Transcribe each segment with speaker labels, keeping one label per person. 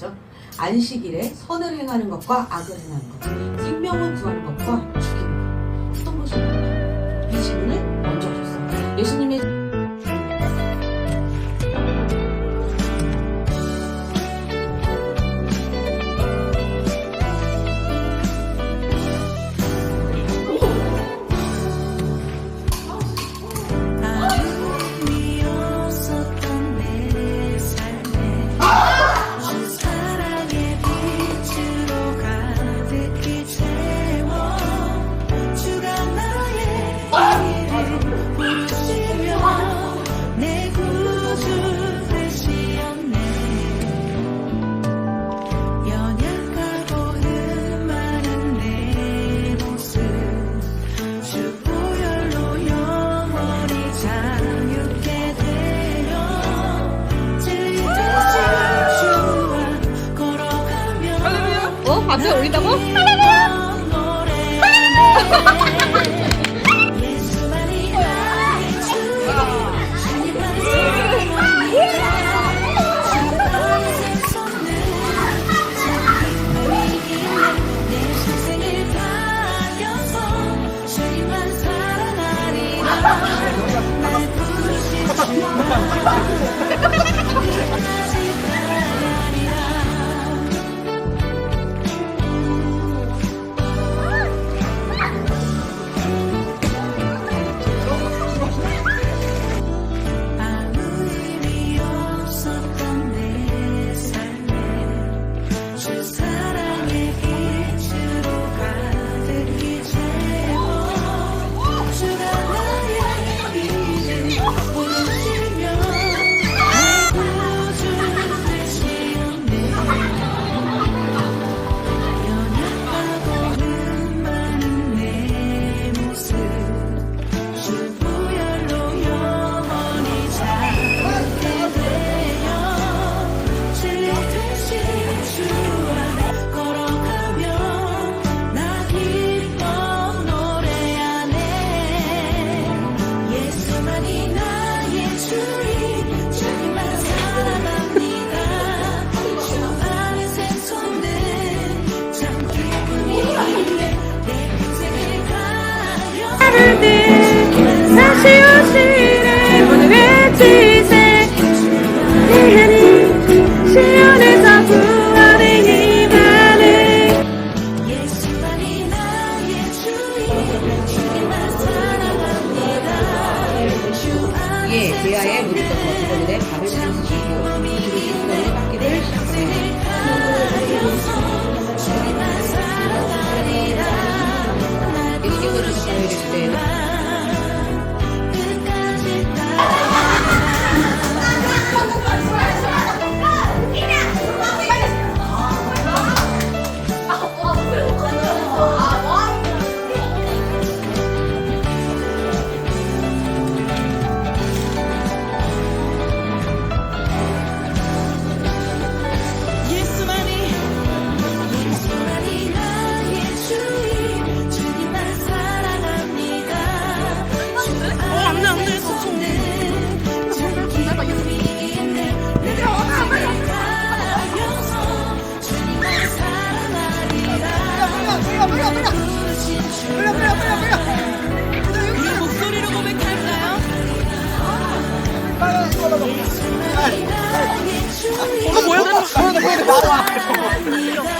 Speaker 1: 그렇죠? 안식일에 선을 행하는 것과 악을 행하는 것, 생명을 구하는 것과
Speaker 2: 박수에
Speaker 3: 올린다고?
Speaker 2: 할렐루야! this 아 가만히 이거 뭐야? 보여줘, 보여줘,
Speaker 3: 그거 뭐야?
Speaker 2: 나와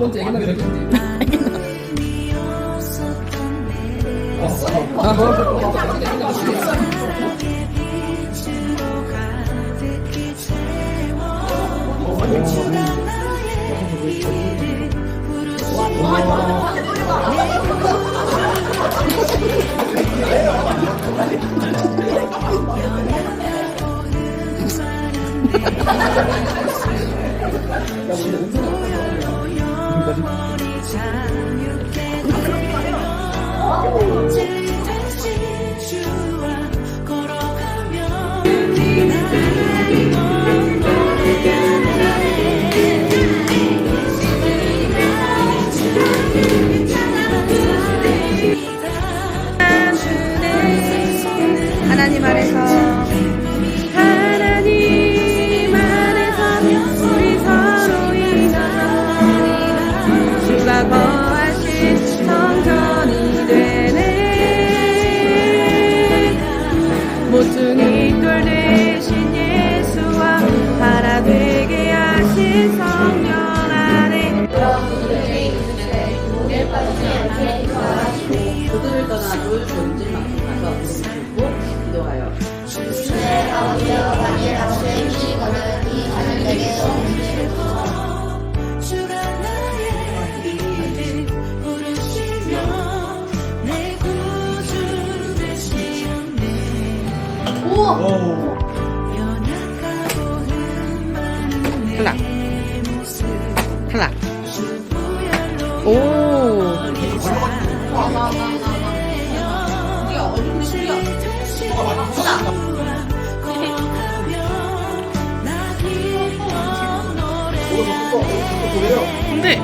Speaker 4: 번째 애기나게
Speaker 3: 될 텐데. 왔어. 아, 야, 우리 은퇴 아, 그런 거 아니야? 나,
Speaker 1: 나,
Speaker 2: 나.
Speaker 3: 우리야,
Speaker 2: 얼굴이
Speaker 3: 실려. 근데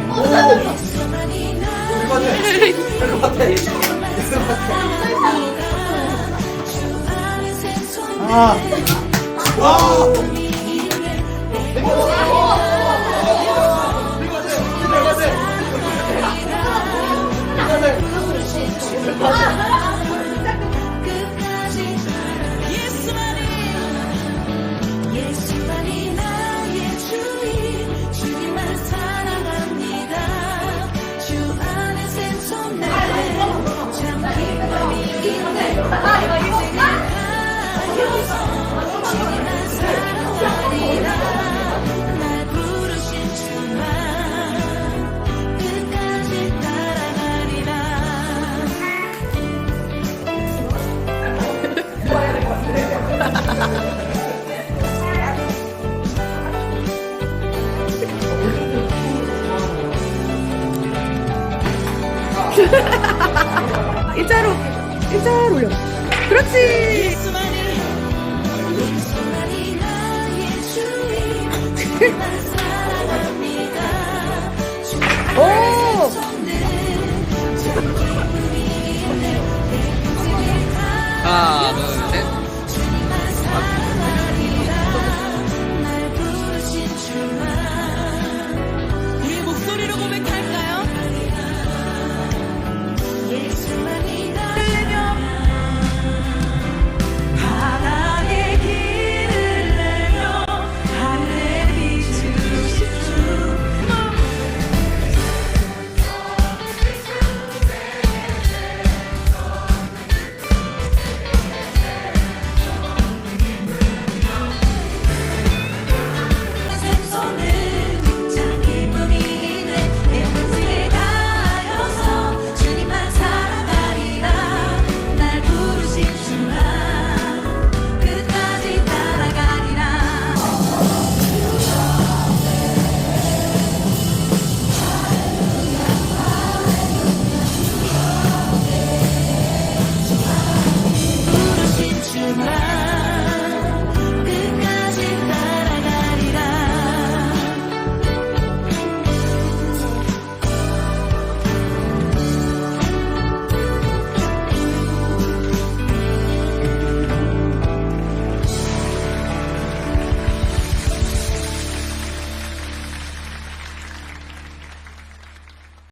Speaker 2: 아. 와. 아! 하나, 둘.